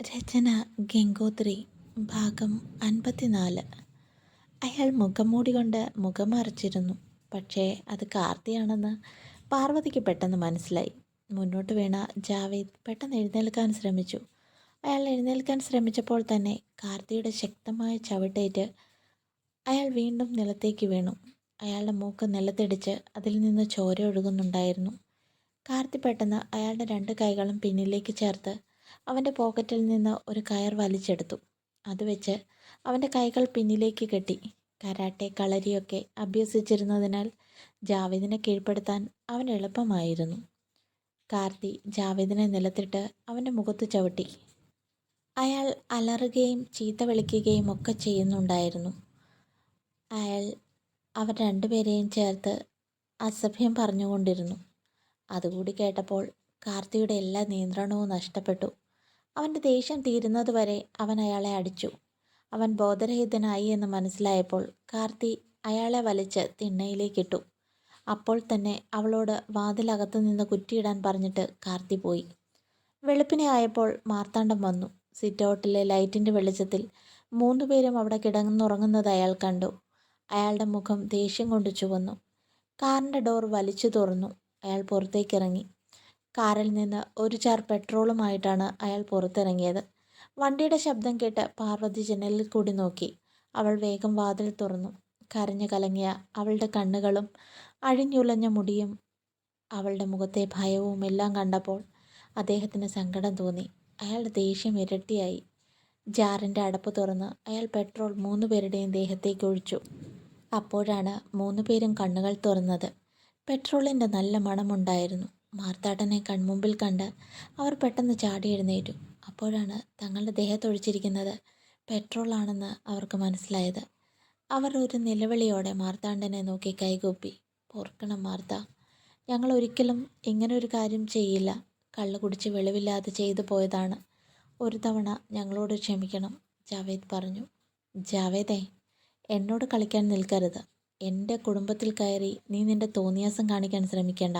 രചന ഗംഗോത്രി ഭാഗം അൻപത്തിനാല്. അയാൾ മുഖംമൂടി കൊണ്ട് മുഖം മറച്ചിരുന്നു പക്ഷേ അത് കാർത്തിയാണെന്ന് പാർവതിക്ക് പെട്ടെന്ന് മനസ്സിലായി. മുന്നോട്ട് വീണ ജാവേദ് പെട്ടെന്ന് എഴുന്നേൽക്കാൻ ശ്രമിച്ചു. അയാൾ എഴുന്നേൽക്കാൻ ശ്രമിച്ചപ്പോൾ തന്നെ കാർത്തിയുടെ ശക്തമായ ചവിട്ടേറ്റ് അയാൾ വീണ്ടും നിലത്തേക്ക് വീണു. അയാളുടെ മൂക്ക് നിലത്തിടിച്ച് അതിൽ നിന്ന് ചോര ഒഴുകുന്നുണ്ടായിരുന്നു. കാർത്തി പെട്ടെന്ന് അയാളുടെ രണ്ട് കൈകളും പിന്നിലേക്ക് ചേർത്ത് അവന്റെ പോക്കറ്റിൽ നിന്ന് ഒരു കയർ വലിച്ചെടുത്തു. അത് വെച്ച് അവന്റെ കൈകൾ പിന്നിലേക്ക് കെട്ടി. കരാട്ടെ കളരിയൊക്കെ അഭ്യസിച്ചിരുന്നതിനാൽ ജാവേദിനെ കീഴ്പ്പെടുത്താൻ അവൻ എളുപ്പമായിരുന്നു. കാർത്തി ജാവേദിനെ നിലത്തിട്ട് അവന്റെ മുഖത്ത് ചവിട്ടി. അയാൾ അലറുകയും ചീത്ത വിളിക്കുകയും ഒക്കെ ചെയ്യുന്നുണ്ടായിരുന്നു. അയാൾ അവർ രണ്ടുപേരെയും ചേർത്ത് അസഭ്യം പറഞ്ഞുകൊണ്ടിരുന്നു. അതുകൂടി കേട്ടപ്പോൾ കാർത്തിയുടെ എല്ലാ നിയന്ത്രണവും നഷ്ടപ്പെട്ടു. അവന്റെ ദേഷ്യം തീരുന്നതുവരെ അവൻ അയാളെ അടിച്ചു. അവൻ ബോധരഹിതനായി എന്ന് മനസ്സിലായപ്പോൾ കാർത്തി അയാളെ വലിച്ച് തിണ്ണയിലേക്കിട്ടു അപ്പോൾ തന്നെ അവളോട് വാതിലകത്തു നിന്ന് കുറ്റിയിടാൻ പറഞ്ഞിട്ട് കാർത്തി പോയി. വെളുപ്പിനെ ആയപ്പോൾ മാർത്താണ്ഡം വന്നു. സിറ്റൗട്ടിലെ ലൈറ്റിന്റെ വെളിച്ചത്തിൽ മൂന്നുപേരും അവിടെ കിടന്നുറങ്ങുന്നത് അയാൾ കണ്ടു. അയാളുടെ മുഖം ദേഷ്യം കൊണ്ട് ചുവന്നു. കാറിന്റെ ഡോർ വലിച്ചു തുറന്നു. അയാൾ പുറത്തേക്കിറങ്ങി കാറിൽ നിന്ന് ഒരു ചാർ പെട്രോളുമായിട്ടാണ് അയാൾ പുറത്തിറങ്ങിയത്. വണ്ടിയുടെ ശബ്ദം കേട്ട് പാർവതി ജനലിൽ കൂടി നോക്കി. അവൾ വേഗം വാതിൽ തുറന്നു. കരഞ്ഞു കലങ്ങിയ അവളുടെ കണ്ണുകളും അഴിഞ്ഞുലഞ്ഞ മുടിയും അവളുടെ മുഖത്തെ ഭയവും എല്ലാം കണ്ടപ്പോൾ അദ്ദേഹത്തിന് സങ്കടം തോന്നി. അയാളുടെ ദേഷ്യം ഇരട്ടിയായി. ജാറിന്റെ അടപ്പ് തുറന്ന് അയാൾ പെട്രോൾ മൂന്ന് പേരുടെയും ദേഹത്തേക്ക് ഒഴിച്ചു. അപ്പോഴാണ് മൂന്ന് പേരും കണ്ണുകൾ തുറന്നത്. പെട്രോളിന്റെ നല്ല മണമുണ്ടായിരുന്നു. മാർത്താട്ടനെ കൺമുമ്പിൽ കണ്ട് അവർ പെട്ടെന്ന് ചാടി എഴുന്നേറ്റു. അപ്പോഴാണ് തങ്ങളുടെ ദേഹത്തൊഴിച്ചിരിക്കുന്നത് പെട്രോളാണെന്ന് അവർക്ക് മനസ്സിലായത്. അവർ ഒരു നിലവിളിയോടെ മാർത്താണ്ഡനെ നോക്കി കൈകൂപ്പി. പൊറുക്കണം മാർത്ത. ഞങ്ങൾ ഒരിക്കലും ഇങ്ങനെ ഒരു കാര്യം ചെയ്യില്ല. കള്ളു കുടിച്ച് വെളിവില്ലാതെ ചെയ്തു പോയതാണ്. ഒരു തവണ ഞങ്ങളോട് ക്ഷമിക്കണം ജാവേദ് പറഞ്ഞു. ജാവേദേ എന്നോട് കളിക്കാൻ നിൽക്കരുത്. എന്റെ കുടുംബത്തിൽ കയറി നീ നിന്റെ തോന്നിയാസം കാണിക്കാൻ ശ്രമിക്കേണ്ട.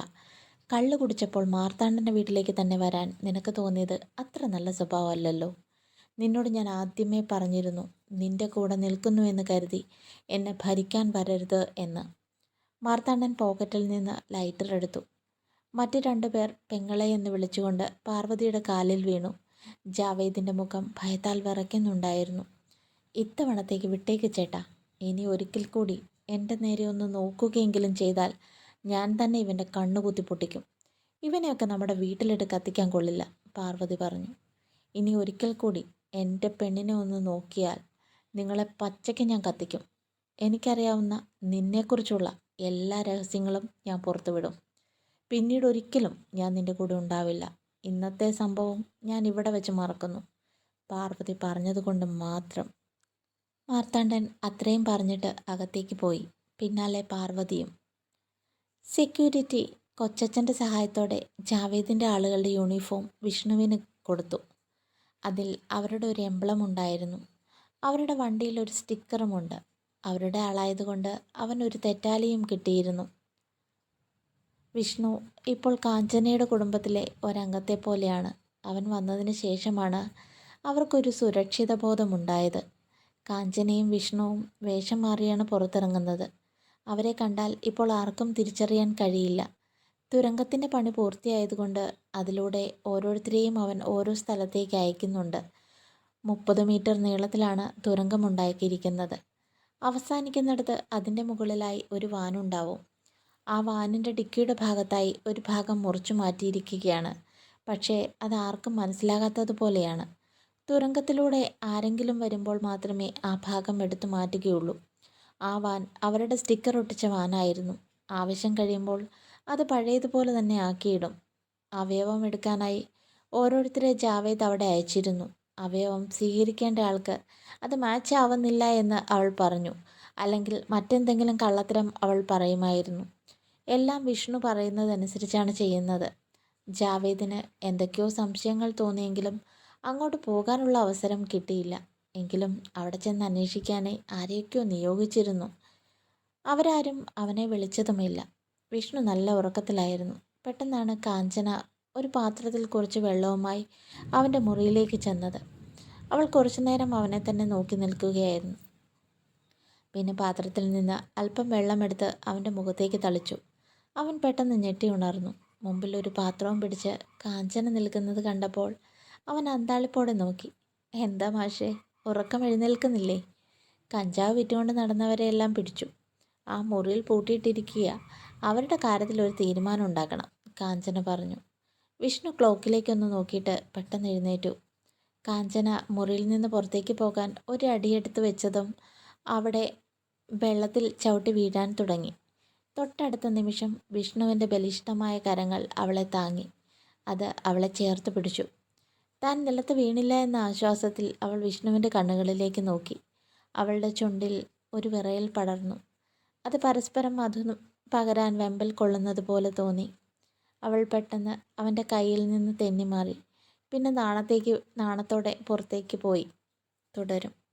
കള്ളു കുടിച്ചപ്പോൾ മാർത്താണ്ഡന്റെ വീട്ടിലേക്ക് തന്നെ വരാൻ നിനക്ക് തോന്നിയത് അത്ര നല്ല സ്വഭാവമല്ലല്ലോ? നിന്നോട് ഞാൻ ആദ്യമേ പറഞ്ഞിരുന്നു നിന്റെ കൂടെ നിൽക്കുന്നു എന്ന് കരുതി എന്നെ ഭരിക്കാൻ വരരുത് എന്ന്. മാർത്താണ്ഡൻ പോക്കറ്റിൽ നിന്ന് ലൈറ്റർ എടുത്തു. മറ്റു രണ്ടു പേർ പെങ്ങളെ എന്ന് വിളിച്ചുകൊണ്ട് പാർവതിയുടെ കാലിൽ വീണു. ജാവേദിന്റെ മുഖം ഭയത്താൽ വിറയ്ക്കുന്നുണ്ടായിരുന്നു. ഇത്തവണത്തേക്ക് വിട്ടേക്ക് ചേട്ടാ. ഇനി ഒരിക്കൽ കൂടി എന്റെ നേരെ ഒന്ന് നോക്കുകയെങ്കിലും ചെയ്താൽ ഞാൻ തന്നെ ഇവന്റെ കണ്ണു കുത്തി പൊട്ടിക്കും. ഇവനെയൊക്കെ നമ്മുടെ വീട്ടിലിട്ട് കത്തിക്കാൻ കൊള്ളില്ല പാർവതി പറഞ്ഞു. ഇനി ഒരിക്കൽ കൂടി എന്റെ പെണ്ണിനെ ഒന്ന് നോക്കിയാൽ നിങ്ങളെ പച്ചയ്ക്ക് ഞാൻ കത്തിക്കും. എനിക്കറിയാവുന്ന നിന്നെക്കുറിച്ചുള്ള എല്ലാ രഹസ്യങ്ങളും ഞാൻ പുറത്തുവിടും. പിന്നീട് ഒരിക്കലും ഞാൻ നിന്റെ കൂടെ ഉണ്ടാവില്ല. ഇന്നത്തെ സംഭവം ഞാൻ ഇവിടെ വെച്ച് മറക്കുന്നു. പാർവതി പറഞ്ഞതുകൊണ്ട് മാത്രം. മാർത്താണ്ഡൻ അത്രയും പറഞ്ഞിട്ട് അകത്തേക്ക് പോയി. പിന്നാലെ പാർവതിയും സെക്യൂരിറ്റി കൊച്ചച്ഛന്റെ സഹായത്തോടെ ജാവേദിന്റെ ആളുകളുടെ യൂണിഫോം വിഷ്ണുവിന് കൊടുത്തു. അതിൽ അവരുടെ ഒരു എംബ്ലം ഉണ്ടായിരുന്നു. അവരുടെ വണ്ടിയിൽ ഒരു സ്റ്റിക്കറുമുണ്ട്. അവരുടെ ആളായതുകൊണ്ട് അവൻ ഒരു തെറ്റാലിയും കിട്ടിയിരുന്നു. വിഷ്ണു ഇപ്പോൾ കാഞ്ചനയുടെ കുടുംബത്തിലെ ഒരംഗത്തെ പോലെയാണ്. അവൻ വന്നതിന് ശേഷമാണ് അവർക്കൊരു സുരക്ഷിത ബോധമുണ്ടായത്. കാഞ്ചനയും വിഷ്ണുവും വേഷം മാറിയാണ് പുറത്തിറങ്ങുന്നത്. അവരെ കണ്ടാൽ ഇപ്പോൾ ആർക്കും തിരിച്ചറിയാൻ കഴിയില്ല. തുരങ്കത്തിന്റെ പണി പൂർത്തിയായതുകൊണ്ട് അതിലൂടെ ഓരോരുത്തരെയും അവൻ ഓരോ സ്ഥലത്തേക്ക് അയക്കുന്നുണ്ട്. മുപ്പത് മീറ്റർ നീളത്തിലാണ് തുരങ്കമുണ്ടാക്കിയിരിക്കുന്നത്. അവസാനിക്കുന്നിടത്ത് അതിന്റെ മുകളിലായി ഒരു വാനുണ്ടാവും. ആ വാനിന്റെ ഡിക്കിയുടെ ഭാഗത്തായി ഒരു ഭാഗം മുറിച്ചു മാറ്റിയിരിക്കുകയാണ്. പക്ഷേ അത് ആർക്കും മനസ്സിലാകാത്തതുപോലെയാണ്. തുരങ്കത്തിലൂടെ ആരെങ്കിലും വരുമ്പോൾ മാത്രമേ ആ ഭാഗം എടുത്തു മാറ്റുകയുള്ളൂ. ആ വാൻ അവരുടെ സ്റ്റിക്കർ ഒട്ടിച്ച വാനായിരുന്നു. ആവശ്യം കഴിയുമ്പോൾ അത് പഴയതുപോലെ തന്നെ ആക്കിയിടും. അവയവം എടുക്കാനായി ഓരോരുത്തരെ ജാവേദ് അവിടെ അയച്ചിരുന്നു. അവയവം സ്വീകരിക്കേണ്ട ആൾക്ക് അത് മാച്ച് ആവുന്നില്ല എന്ന് അവൾ പറഞ്ഞു. അല്ലെങ്കിൽ മറ്റെന്തെങ്കിലും കള്ളത്തരം അവൾ പറയുമായിരുന്നു. എല്ലാം വിഷ്ണു പറയുന്നതനുസരിച്ചാണ് ചെയ്യുന്നത്. ജാവേദിന് എന്തൊക്കെയോ സംശയങ്ങൾ തോന്നിയെങ്കിലും അങ്ങോട്ട് പോകാനുള്ള അവസരം കിട്ടിയില്ല. എങ്കിലും അവിടെ ചെന്ന് അന്വേഷിക്കാനായി ആരെയൊക്കെയോ നിയോഗിച്ചിരുന്നു. അവരാരും അവനെ വിളിച്ചതുമില്ല. വിഷ്ണു നല്ല ഉറക്കത്തിലായിരുന്നു. പെട്ടെന്നാണ് കാഞ്ചന ഒരു പാത്രത്തിൽ കുറച്ച് വെള്ളവുമായി അവന്റെ മുറിയിലേക്ക് ചെന്നത്. അവൾ കുറച്ചു നേരം അവനെ തന്നെ നോക്കി നിൽക്കുകയായിരുന്നു. പിന്നെ പാത്രത്തിൽ നിന്ന് അല്പം വെള്ളമെടുത്ത് അവന്റെ മുഖത്തേക്ക് തളിച്ചു. അവൻ പെട്ടെന്ന് ഞെട്ടി ഉണർന്നു. മുമ്പിൽ ഒരു പാത്രവും പിടിച്ച് കാഞ്ചന നിൽക്കുന്നത് കണ്ടപ്പോൾ അവൻ അന്താളിപ്പോടെ നോക്കി. എന്താ മാഷേ ഉറക്കം എഴുന്നേൽക്കുന്നില്ലേ? കഞ്ചാവ് വിറ്റുകൊണ്ട് നടന്നവരെയെല്ലാം പിടിച്ചു. ആ മുറിയിൽ പൂട്ടിയിട്ടിരിക്കുക. അവരുടെ കാര്യത്തിൽ ഒരു തീരുമാനം ഉണ്ടാക്കണം കാഞ്ചന പറഞ്ഞു. വിഷ്ണു ക്ലോക്കിലേക്കൊന്ന് നോക്കിയിട്ട് പെട്ടെന്ന് എഴുന്നേറ്റു. കാഞ്ചന മുറിയിൽ നിന്ന് പുറത്തേക്ക് പോകാൻ ഒരു അടിയെടുത്ത് വെച്ചതും അവിടെ വെള്ളത്തിൽ ചവിട്ടി വീഴാൻ തുടങ്ങി. തൊട്ടടുത്ത നിമിഷം വിഷ്ണുവിന്റെ ബലിഷ്ഠമായ കരങ്ങൾ അവളെ താങ്ങി. അത് അവളെ ചേർത്ത് പിടിച്ചു. താൻ നിലത്ത് വീണില്ല എന്ന ആശ്വാസത്തിൽ അവൾ വിഷ്ണുവിന്റെ കണ്ണുകളിലേക്ക് നോക്കി. അവളുടെ ചുണ്ടിൽ ഒരു വിറയൽ പടർന്നു. അത് പരസ്പരം മധു പകരാൻ വെമ്പൽ കൊള്ളുന്നത് പോലെ തോന്നി. അവൾ പെട്ടെന്ന് അവന്റെ കയ്യിൽ നിന്ന് തെന്നിമാറി പിന്നെ നാണത്തേക്ക് നാണത്തോടെ പുറത്തേക്ക് പോയി. തുടരും.